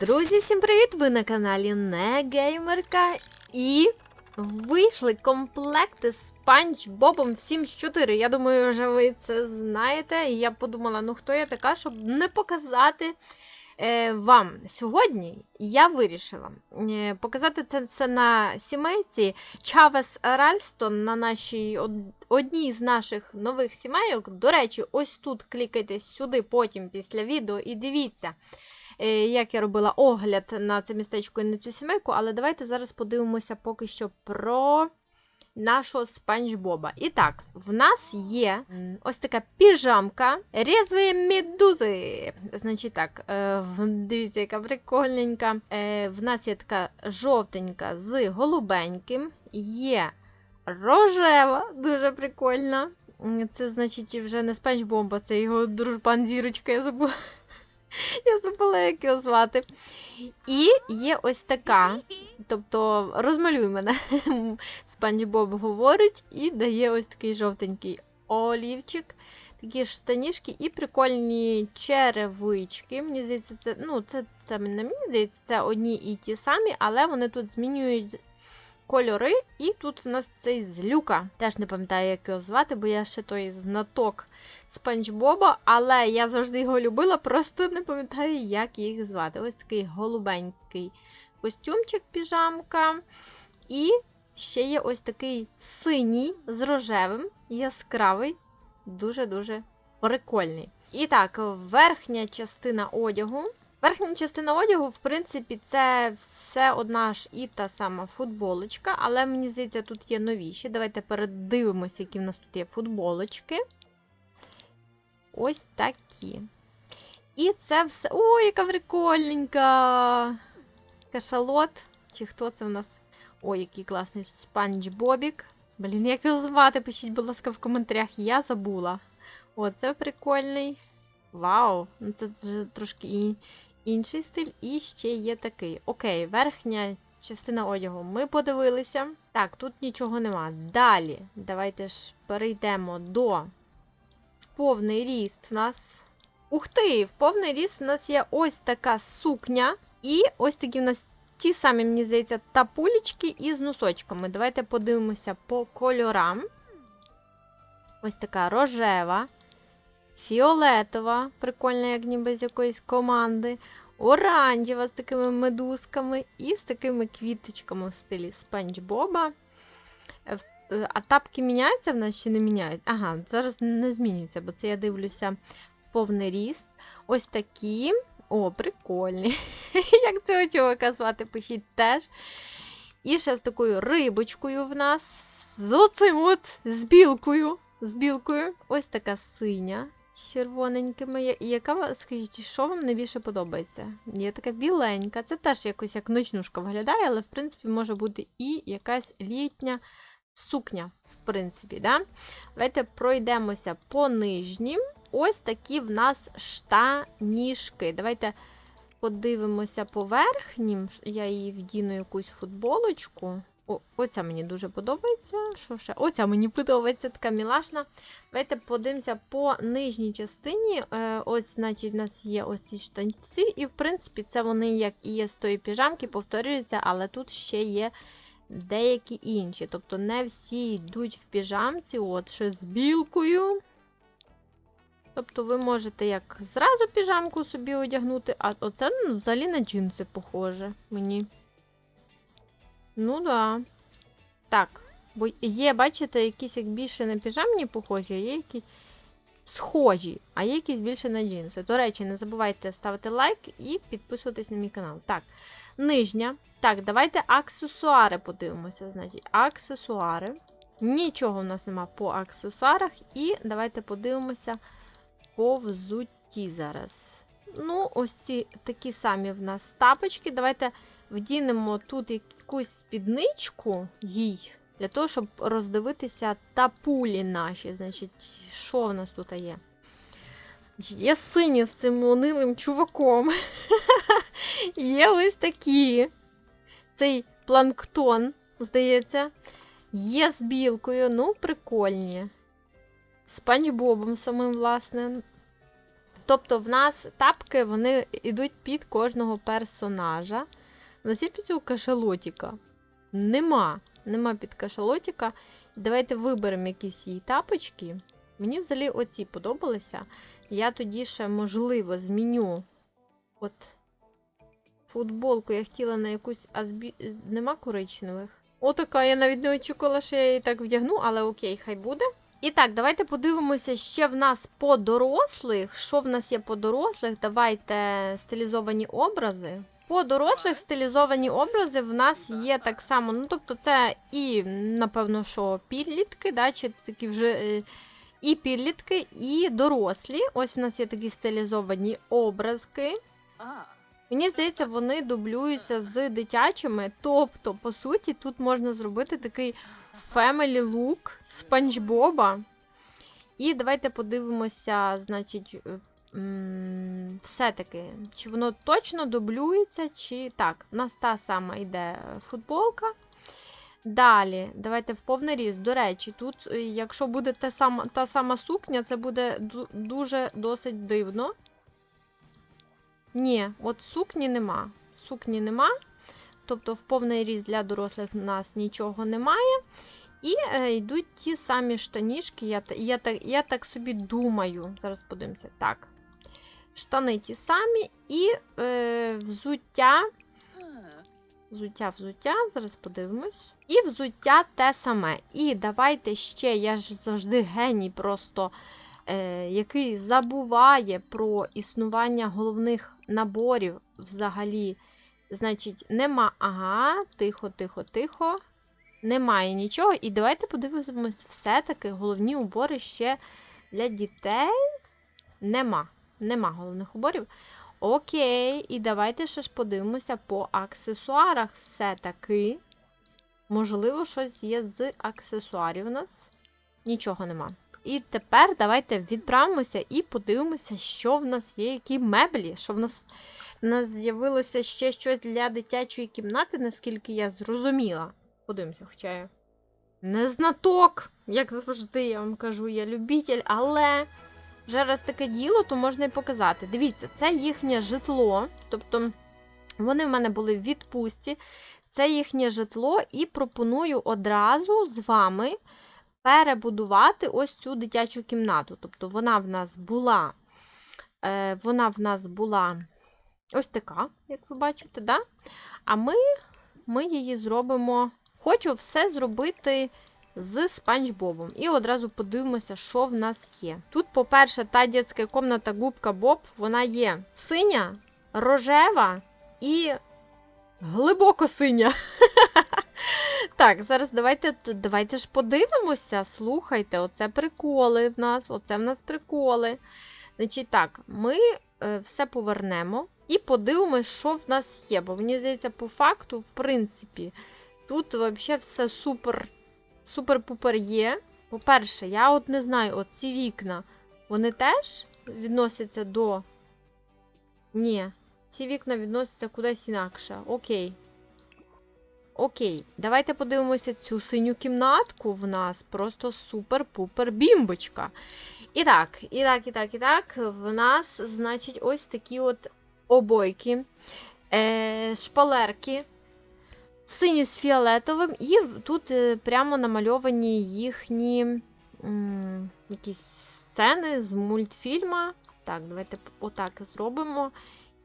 Друзі, всім привіт! Ви на каналі Не Геймерка і вийшли комплекти з Панч Бобом в 4 Я думаю, вже ви це знаєте. І я подумала, ну хто я така, щоб не показати е, вам. Сьогодні я вирішила е, показати це, це на сімейці Чавес Ральстон на нашій од- одній з наших нових сімейок. До речі, ось тут клікайте сюди потім після відео і дивіться як я робила огляд на це містечко і на цю сімейку, але давайте зараз подивимося поки що про нашого спанч Боба. І так, в нас є ось така піжамка різвої медузи. Значить так, е, дивіться, яка прикольненька. Е, в нас є така жовтенька з голубеньким, є рожева, дуже прикольна. Це, значить, вже не спанч Бомба, це його дружбан зірочка, я забула. Я забула, як його звати. І є ось така. Тобто, розмалюй мене. Спанч Боб говорить і дає ось такий жовтенький олівчик, такі ж штанішки і прикольні черевички. Мені здається, це, ну, це, це мені здається, це одні і ті самі, але вони тут змінюють кольори. І тут в нас цей злюка. Теж не пам'ятаю, як його звати, бо я ще той знаток Спанч Боба, але я завжди його любила, просто не пам'ятаю, як їх звати. Ось такий голубенький костюмчик, піжамка. І ще є ось такий синій з рожевим, яскравий, дуже-дуже прикольний. І так, верхня частина одягу. Верхня частина одягу, в принципі, це все одна ж і та сама футболочка, але мені здається, тут є новіші. Давайте передивимося, які в нас тут є футболочки. Ось такі. І це все. Ой, яка прикольненька! Кашалот. Чи хто це в нас? Ой, який класний спанч Бобік. Блін, як його звати? Пишіть, будь ласка, в коментарях. Я забула. О, це прикольний. Вау! Ну це вже трошки і інший стиль. І ще є такий. Окей, верхня частина одягу ми подивилися. Так, тут нічого нема. Далі, давайте ж перейдемо до повний ріст в нас. Ух ти! В повний ріст в нас є ось така сукня. І ось такі в нас ті самі, мені здається, тапулечки із носочками. Давайте подивимося по кольорам. Ось така рожева, фіолетова, прикольна, як ніби з якоїсь команди. Оранжева з такими медузками і з такими квіточками в стилі Спанч Боба. Е, А тапки міняються в нас чи не міняють? Ага, зараз не змінюються, бо це я дивлюся в повний ріст. Ось такі. О, прикольні. Як цього чоловіка звати, пишіть теж. І ще з такою рибочкою в нас. З оцим от з білкою. З білкою. Ось така синя червоненькими. Я- Яка, скажіть, що вам найбільше подобається? Є така біленька. Це теж якось як ночнушка виглядає, але в принципі може бути і якась літня сукня, в принципі. Да? Давайте пройдемося по нижнім. Ось такі в нас штанішки. Давайте подивимося по верхнім. Я її вдіну якусь футболочку. Оця мені дуже подобається. Що ще? Оця мені подобається, така мілашна. Давайте подивимося по нижній частині. Е, ось, значить, в нас є ось ці штанці, і в принципі, це вони, як і є з тої піжамки, повторюються, але тут ще є деякі інші. Тобто не всі йдуть в піжамці, от ще з білкою. Тобто ви можете як зразу піжамку собі одягнути, а оце ну, взагалі на джинси похоже мені. Ну да. Так. Бо є, бачите, якісь як більше на піжамні похожі, а є які схожі, а є якісь більше на джинси. До речі, не забувайте ставити лайк і підписуватись на мій канал. Так, нижня. Так, давайте аксесуари подивимося. Значить, аксесуари. Нічого в нас нема по аксесуарах. І давайте подивимося по взутті зараз. Ну, ось ці такі самі в нас тапочки. Давайте вдінемо тут якусь спідничку їй, для того, щоб роздивитися тапулі наші. Значить, що в нас тут є? Є сині з цим унилим чуваком. Є ось такі. Цей планктон, здається. Є з білкою, ну, прикольні. З панч Бобом самим, власне. Тобто в нас тапки вони йдуть під кожного персонажа. У нас є під цього кашалотіка? Нема. Нема під кашалотіка. Давайте виберемо якісь її тапочки. Мені взагалі оці подобалися. Я тоді ще, можливо, зміню. От футболку я хотіла на якусь азбі... Нема коричневих. Отака, я навіть не очікувала, що я її так вдягну, але окей, хай буде. І так, давайте подивимося ще в нас по дорослих. Що в нас є по дорослих? Давайте стилізовані образи. По дорослих стилізовані образи в нас є так само. Ну, тобто, це і, напевно, що підлітки, да, чи такі вже е, і підлітки, і дорослі. Ось у нас є такі стилізовані образки. Мені здається, вони дублюються з дитячими. Тобто, по суті, тут можна зробити такий family look Спанч Боба. І давайте подивимося, значить, все-таки, чи воно точно дублюється, чи так. У нас та сама йде футболка. Далі, давайте в повний ріст. До речі, тут, е, якщо буде та сама, та сама сукня, це буде дуже досить дивно. Ні, от сукні нема. Сукні нема. Тобто в повний ріст для дорослих у нас нічого немає. І е, йдуть ті самі штанішки. Я, я, так, я так собі думаю. Зараз подивимося. Так. Штани ті самі, і е, взуття. Взуття, взуття, зараз подивимось. І взуття те саме. І давайте ще, я ж завжди геній, просто е, який забуває про існування головних наборів взагалі. Значить, нема. Ага, тихо, тихо, тихо. Немає нічого. І давайте подивимось, все-таки головні убори ще для дітей. Нема. Нема головних уборів. Окей, і давайте ще ж подивимося по аксесуарах. Все-таки. Можливо, щось є з аксесуарів у нас. Нічого нема. І тепер давайте відправимося і подивимося, що в нас є, які меблі, що в нас, в нас з'явилося ще щось для дитячої кімнати, наскільки я зрозуміла. Подивимося, хоча я не знаток, як завжди, я вам кажу, я любитель, але вже раз таке діло, то можна і показати. Дивіться, це їхнє житло. Тобто вони в мене були в відпустці. Це їхнє житло, і пропоную одразу з вами перебудувати ось цю дитячу кімнату. Тобто вона в нас була, е, вона в нас була ось така, як ви бачите, да? а ми, ми її зробимо. Хочу все зробити з Спанч Бобом. І одразу подивимося, що в нас є. Тут, по-перше, та дитяча комната губка Боб, вона є синя, рожева і глибоко синя. Так, зараз давайте, давайте ж подивимося. Слухайте, оце приколи в нас, оце в нас приколи. Значить, так, ми е, все повернемо і подивимось, що в нас є. Бо мені здається, по факту, в принципі, тут взагалі все супер, супер-пупер є. По-перше, я от не знаю, от ці вікна, вони теж відносяться до. Ні, ці вікна відносяться кудись інакше. Окей. Окей, давайте подивимося цю синю кімнатку. В нас просто супер-пупер бімбочка. І так, і так, і так, і так. В нас, значить, ось такі от обойки, е, шпалерки, сині з фіолетовим, і тут е, прямо намальовані їхні м, якісь сцени з мультфільма. Так, давайте отак зробимо.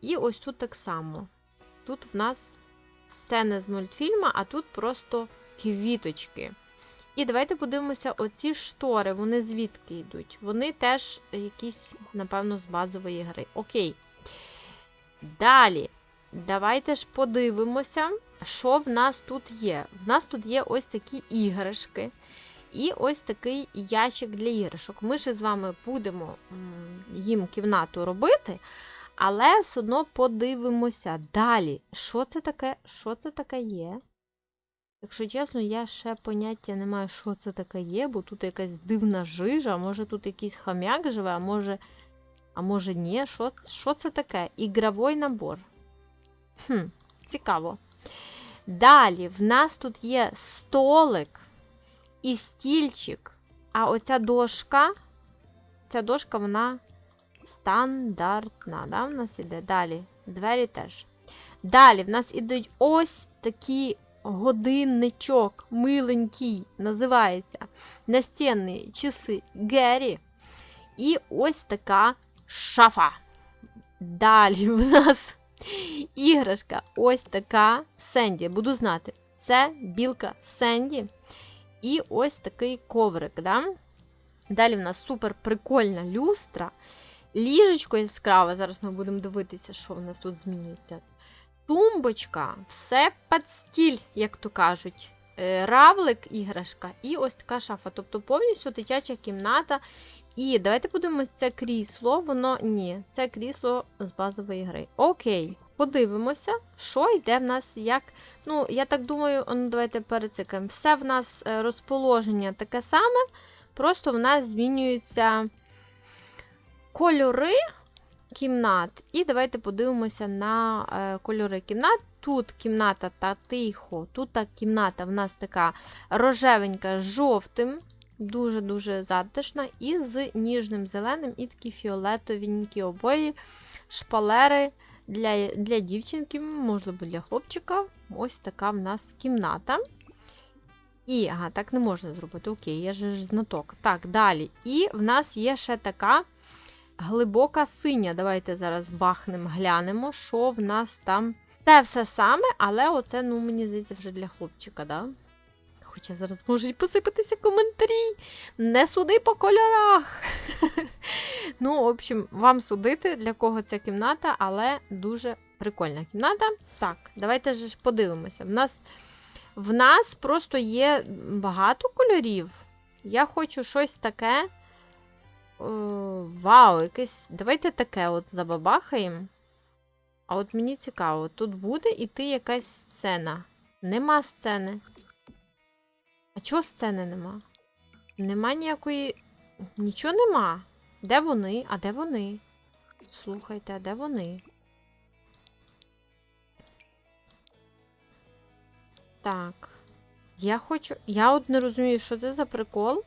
І ось тут так само. Тут в нас сцени з мультфільма, а тут просто квіточки. І давайте подивимося, оці штори, вони звідки йдуть? Вони теж якісь, напевно, з базової гри. Окей. Далі. Давайте ж подивимося, що в нас тут є. В нас тут є ось такі іграшки. І ось такий ящик для іграшок. Ми ще з вами будемо їм кімнату робити, але все одно подивимося далі. Що це таке? Що це таке є? Якщо чесно, я ще поняття не маю, що це таке є, бо тут якась дивна жижа, може тут якийсь хам'як живе, а може. А може ні, що, що це таке? Ігровий набор. Хм, цікаво. Далі, в нас тут є столик і стільчик. А оця дошка, ця дошка, вона Стандартна, да, в нас іде. Далі. Двері теж. Далі в нас ідуть ось такі годинничок, миленький, називається настінні часи Геррі. І ось така шафа. Далі в нас іграшка ось така Сенді. Буду знати, це білка Сенді. І ось такий коврик. Да? Далі в нас супер прикольна люстра. Ліжечко яскраве. Зараз ми будемо дивитися, що в нас тут змінюється. Тумбочка, все під стіль, як то кажуть. Е, Равлик, іграшка, і ось така шафа. Тобто повністю дитяча кімната. І давайте подивимось, це крісло, воно ні, це крісло з базової гри. Окей, подивимося, що йде в нас як. Ну, я так думаю, ну давайте перецикаємо. Все в нас е, розположення таке саме, просто в нас змінюються кольори кімнат. І давайте подивимося на е, кольори кімнат. Тут кімната та тихо, тут та кімната в нас така рожевенька з жовтим, дуже-дуже затишна, і з ніжним зеленим, і такі фіолетовенькі обої, шпалери для, для дівчинки, можливо, для хлопчика. Ось така в нас кімната. І, ага, так не можна зробити. Окей, я ж знаток. Так, далі. І в нас є ще така глибока синя. Давайте зараз бахнемо, глянемо, що в нас там. Те все саме, але оце, ну, мені здається, вже для хлопчика, да? Хоча зараз можуть посипатися коментарі. Не суди по кольорах. ну, в общем, вам судити, для кого ця кімната, але дуже прикольна кімната. Так, давайте ж подивимося. В нас, в нас просто є багато кольорів. Я хочу щось таке. О, вау, якесь. Давайте таке от забабахаємо. А от мені цікаво, тут буде іти якась сцена. Нема сцени. А чого сцени нема? Нема ніякої. Нічого нема. Де вони? А де вони? Слухайте, а де вони? Так. Я хочу. Я от не розумію, що це за прикол.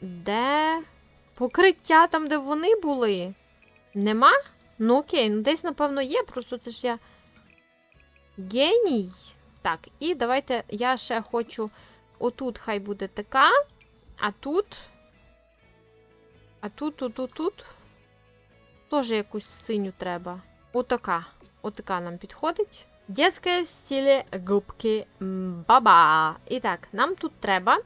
Де покриття там, де вони були? Нема? Ну окей, ну десь, напевно, є, просто це ж я. Геній. Так, і давайте я ще хочу. Отут хай буде така. А тут. А тут, тут, тут, тут. Теж якусь синю треба. Отака. Отака нам підходить. Детське в стилі губки баба. І так, нам тут треба.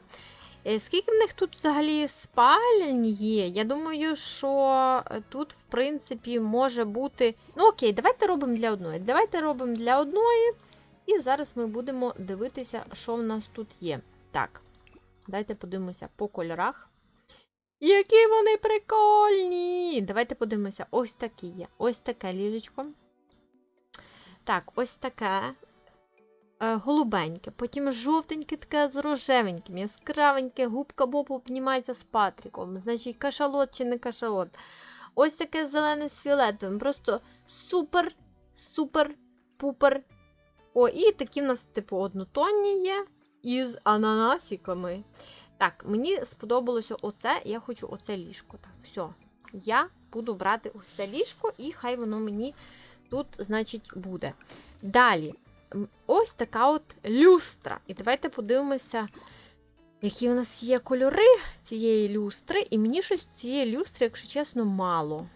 Е, Скільки в них тут взагалі спалень є? Я думаю, що тут, в принципі, може бути. Ну, окей, давайте робимо для одної. Давайте робимо для одної. І зараз ми будемо дивитися, що в нас тут є. Так, давайте подивимося по кольорах. Які вони прикольні! Давайте подивимося, ось такі є. Ось таке ліжечко. Так, ось таке е, голубеньке, потім жовтеньке таке з рожевеньким, яскравеньке, губка Боб обнімається з Патріком. Значить, кашалот чи не кашалот. Ось таке зелене з фіолетовим. Просто супер, супер, пупер. О, і такі в нас, типу, однотонні є із ананасиками. Так, мені сподобалося оце. Я хочу оце ліжко. Так, все. Я буду брати ось ліжко, і хай воно мені тут, значить, буде. Далі, ось така от люстра. І давайте подивимося, які у нас є кольори цієї люстри. І мені щось цієї люстри, якщо чесно, мало.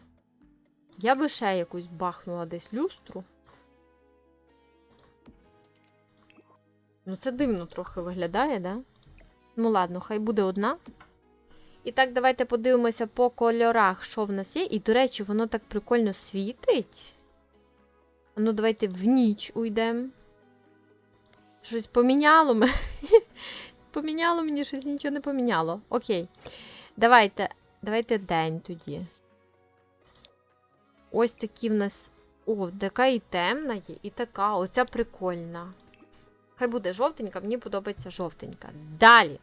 Я би ще якусь бахнула десь люстру. Ну, це дивно трохи виглядає, да? Ну, ладно, хай буде одна. І так, давайте подивимося по кольорах, що в нас є. І, до речі, воно так прикольно світить. Ну, давайте в ніч уйдемо. Щось поміняло мене. Поміняло мені щось нічого не поміняло. Окей. Давайте, давайте день тоді. Ось такі в нас. О, така і темна є, і така. Оця прикольна. Хай буде жовтенька, мені подобається жовтенька. Далі.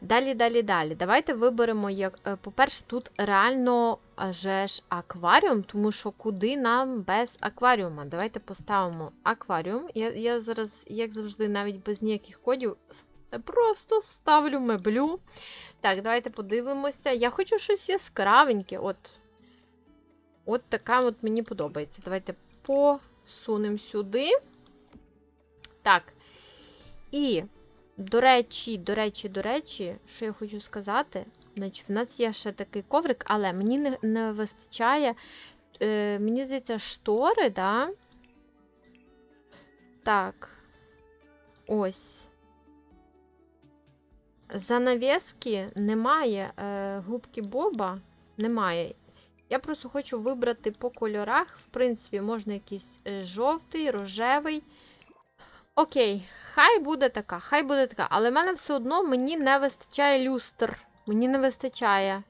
Далі, далі, далі. Давайте виберемо, як, е, по-перше, тут реально же ж акваріум, тому що куди нам без акваріума? Давайте поставимо акваріум. Я я зараз, як завжди, навіть без ніяких кодів Просто ставлю меблю. Так, давайте подивимося. Я хочу щось яскравеньке. От. От така от мені подобається. Давайте посунемо сюди. Так. І, до речі, до речі, до речі, що я хочу сказати. Значить, в нас є ще такий коврик, але мені не, не вистачає. Е, мені здається, штори, да? Так. Ось. Занавески немає. Е, губки Боба немає. Я просто хочу вибрати по кольорах. В принципі, можна якийсь е, жовтий, рожевий. Окей, хай буде така, хай буде така. Але в мене все одно мені не вистачає люстр. Мені не вистачає.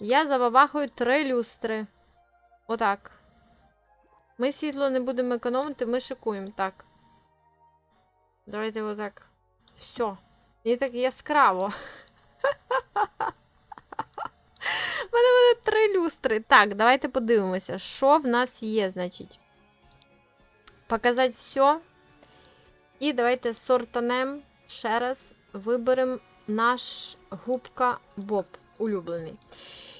Я забабахаю три люстри. Отак. Ми світло не будемо економити, ми шикуємо. Так. Давайте отак. Все. Мені так яскраво. У мене буде три люстри. Так, давайте подивимося, що в нас є, значить. Показати все. І давайте сортанем ще раз виберемо наш губка Боб улюблений.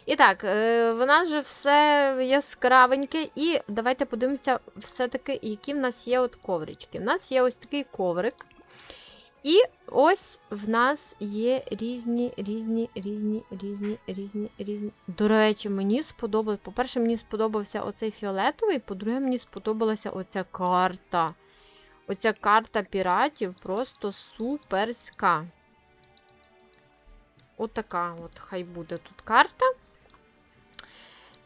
І так, е, в нас вже все яскравеньке. І давайте подивимося, все-таки, які в нас є от коврички. У нас є ось такий коврик. І ось в нас є різні, різні, різні, різні, різні, різні. До речі, мені сподобалось. По-перше, мені сподобався оцей фіолетовий, по-друге, мені сподобалася оця карта. Оця карта піратів просто суперська. Отака от хай буде тут карта.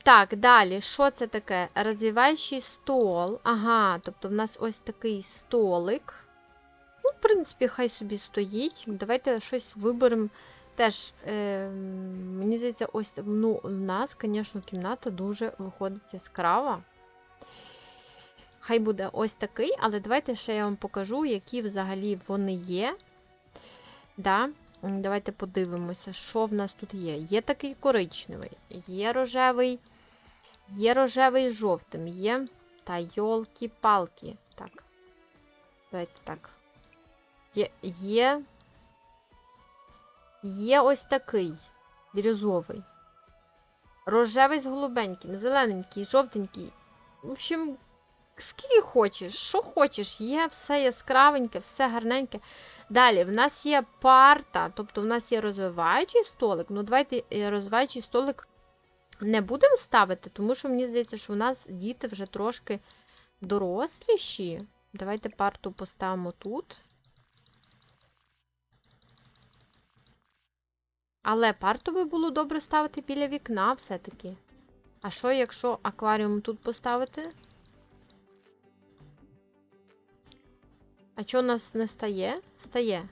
Так, далі, що це таке? Розвиваючий стол. Ага, тобто в нас ось такий столик. Принципі, хай собі стоїть. Давайте щось виберемо. Теж, е, мені здається, ось ну, в нас, звісно, кімната дуже виходить яскрава. Хай буде ось такий, але давайте ще я вам покажу, які взагалі вони є. Да. Давайте подивимося, що в нас тут є. Є такий коричневий, є рожевий, є рожевий з жовтим, є. Та йолки-палки. Так. Давайте так. Є, є. Є ось такий бірюзовий. Рожевий з голубеньким, зелененький, жовтенький. В общем, скільки хочеш, що хочеш, є все яскравеньке, все гарненьке. Далі, в нас є парта, тобто в нас є розвиваючий столик. Ну, давайте е, розвиваючий столик не будемо ставити, тому що мені здається, що в нас діти вже трошки доросліші. Давайте парту поставимо тут. Але парту би було добре ставити біля вікна все-таки. А що, якщо акваріум тут поставити? А що у нас не стає? Стає.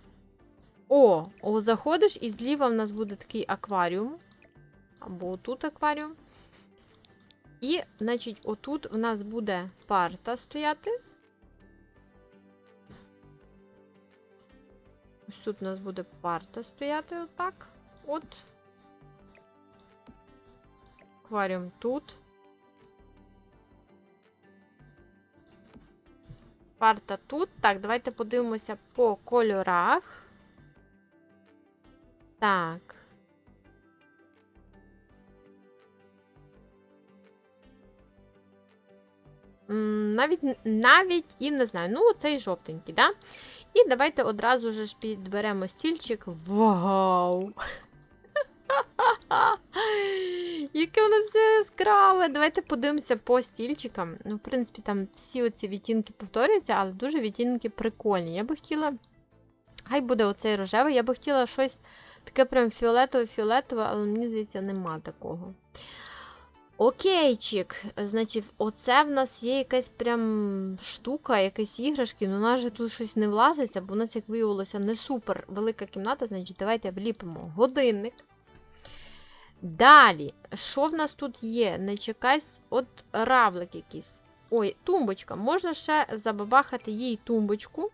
О, о, заходиш, і зліва в нас буде такий акваріум. Або тут акваріум. І, значить, отут в нас буде парта стояти. Ось тут у нас буде парта стояти отак. От. Акваріум тут. Парта тут. Так, давайте подивимося по кольорах. Так. Навіть, навіть і не знаю. Ну, оцей жовтенький, да? І давайте одразу ж підберемо стільчик. Вау! Яке воно все яскраве. Давайте подивимося по стільчикам. Ну, в принципі, там всі оці відтінки повторюються, але дуже відтінки прикольні. Я би хотіла. Хай буде оцей рожевий. Я би хотіла щось таке прям фіолетове-фіолетове, але мені здається, нема такого. Окейчик. Значить, оце в нас є якась прям штука, якась іграшки. Ну, у нас же тут щось не влазиться, бо у нас, як виявилося, не супер велика кімната. Значить, давайте вліпимо годинник. Далі, що в нас тут є? Не якась от равлик якийсь. Ой, тумбочка. Можна ще забабахати їй тумбочку.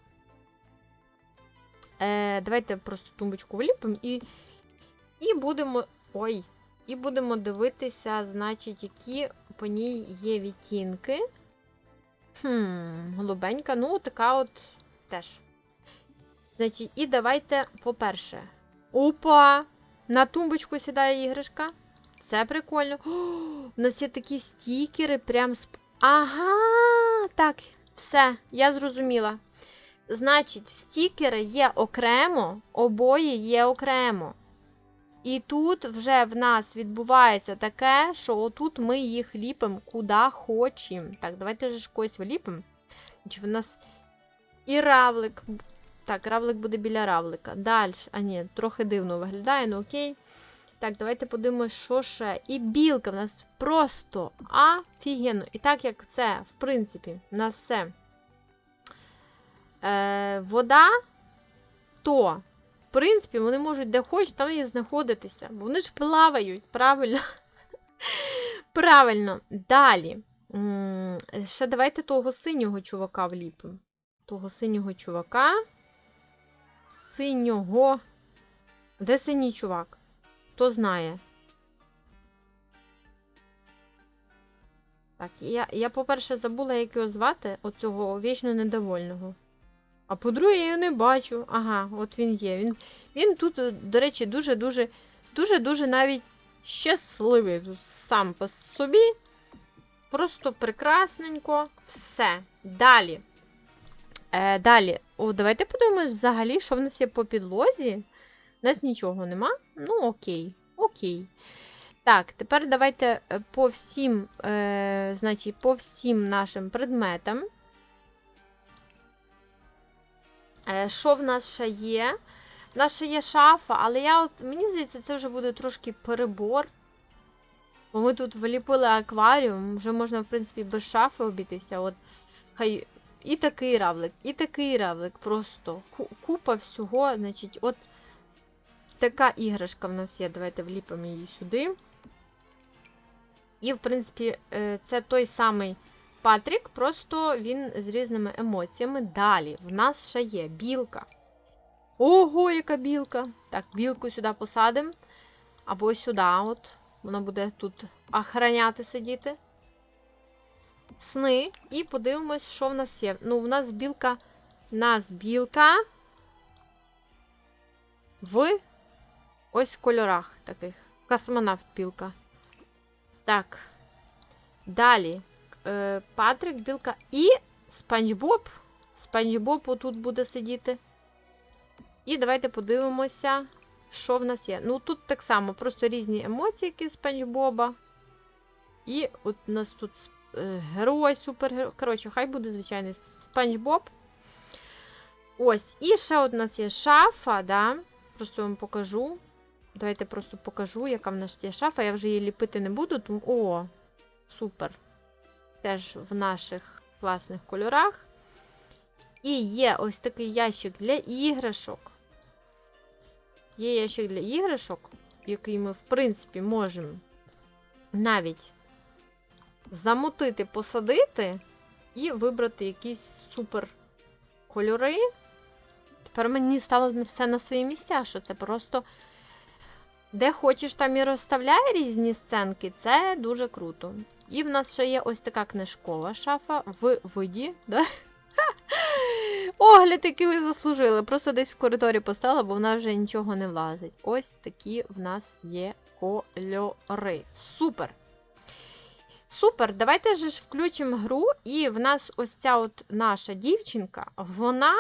Е, Давайте просто тумбочку вліпимо і і будемо. Ой, і будемо дивитися, значить, які по ній є відтінки. Хм, голубенька, ну, така от теж. Значить, і давайте, по-перше. Опа! На тумбочку сідає іграшка. Це прикольно. О, у нас є такі стікери, прям з. Ага, так, все, я зрозуміла. Значить, стікери є окремо, обоє є окремо. І тут вже в нас відбувається таке, що отут ми їх ліпимо куди хочемо. Так, давайте ж когось. Значить, в нас і равлик. Так, равлик буде біля равлика. Далі. А ні, трохи дивно виглядає, ну окей. Так, давайте подивимось, що ще. І білка в нас просто офігенно. І так як це, в принципі, у нас все е, вода, то, в принципі, вони можуть де хочуть там і знаходитися. Бо вони ж плавають, правильно? Правильно. Далі. Ще давайте того синього чувака вліпимо. Того синього чувака. Синього. Де синій чувак? Хто знає? Так, я, я по-перше, забула, як його звати, оцього вічно недовольного. А по-друге, я його не бачу. Ага, от він є. Він, він тут, е, до речі, дуже-дуже, дуже-дуже навіть щасливий тут сам по собі. Просто прекрасненько. Все. Далі. Е, далі. О, давайте подивимось взагалі, що в нас є по підлозі. У нас нічого нема. Ну, окей. Окей. Так, тепер давайте е, по всім, е, значить, по всім нашим предметам. Е, що в нас ще є? У нас ще є шафа, але я от, мені здається, це вже буде трошки перебор. Бо ми тут вліпили акваріум, вже можна, в принципі, без шафи обійтися. От, хай і такий равлик, і такий равлик. Просто купа всього. Значить, от така іграшка в нас є. Давайте вліпимо її сюди. І, в принципі, е, це той самий Патрік, просто він з різними емоціями. Далі в нас ще є білка. Ого, яка білка! Так, білку сюди посадимо. Або сюди, от. Вона буде тут охороняти сидіти. Сни. І подивимось, що в нас є. Ну, у нас білка. У нас білка. В ось кольорах таких. Космонавт білка. Так. Далі. Е, Патрик, білка і Спанч Боб. Спанч Боб отут буде сидіти. І давайте подивимося, що в нас є. Ну, тут так само, просто різні емоції, які Спанч Боба. І от у нас тут герой, супергерой. Коротше, хай буде звичайний Спанч Боб. Ось, і ще от у нас є шафа, да? Просто вам покажу. Давайте просто покажу, яка в нас є шафа. Я вже її ліпити не буду, тому. О, супер. Теж в наших класних кольорах. І є ось такий ящик для іграшок. Є ящик для іграшок, який ми, в принципі, можемо навіть замутити, посадити і вибрати якісь супер кольори. Тепер мені стало все на свої місця, що це просто де хочеш, там і розставляй різні сценки. Це дуже круто. І в нас ще є ось така книжкова шафа в виді. Да? Огляд, який ви заслужили. Просто десь в коридорі поставила, бо вона вже нічого не влазить. Ось такі в нас є кольори. Супер! Супер! Давайте же ж включимо гру, і в нас ось ця от наша дівчинка, вона.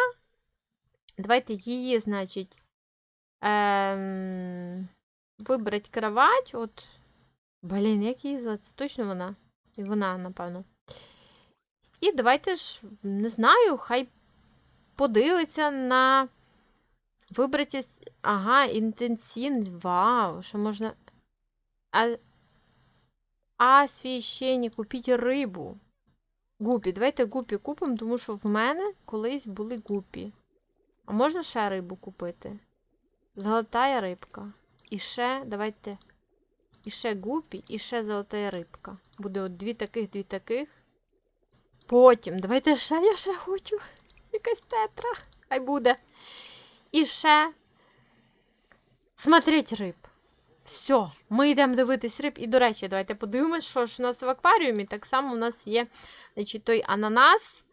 Давайте її, значить, ем... вибрати кровать. От. Блін, як її звати? Це точно вона? І вона, напевно. І давайте ж, не знаю, хай подивиться на вибраті. Ага, інтенсін. Вау, що можна. А, а священні, купіть рибу. Гупі. Давайте гупі купимо, тому що в мене колись були гупі. А можна ще рибу купити? Золотая рибка. І ще, давайте. І ще гупі, і ще золота рибка. Буде от дві таких, дві таких. Потім, давайте ще, я ще хочу. Якась тетра. Хай буде. І ще смотреть риб. Все, ми йдемо дивитись риб. І, до речі, давайте подивимось, що ж у нас в акваріумі. Так само у нас є значить, той ананас.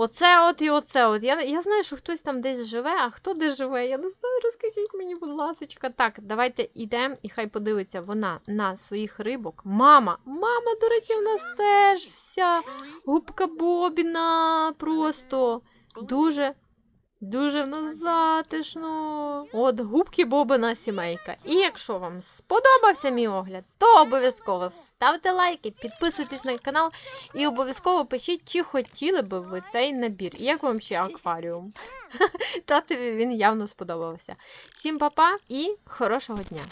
Оце от і оце от. Я, я знаю, що хтось там десь живе, а хто де живе? Я не знаю, розкажіть мені, будь ласочка. Так, давайте йдемо і хай подивиться вона на своїх рибок. Мама! Мама, до речі, в нас теж вся губка Бобіна. Просто дуже. Дуже в нас затишно. От губки Бобина сімейка. І якщо вам сподобався мій огляд, то обов'язково ставте лайки, підписуйтесь на канал і обов'язково пишіть, чи хотіли би ви цей набір. І як вам ще акваріум? Татові він явно сподобався. Всім па-па і хорошого дня!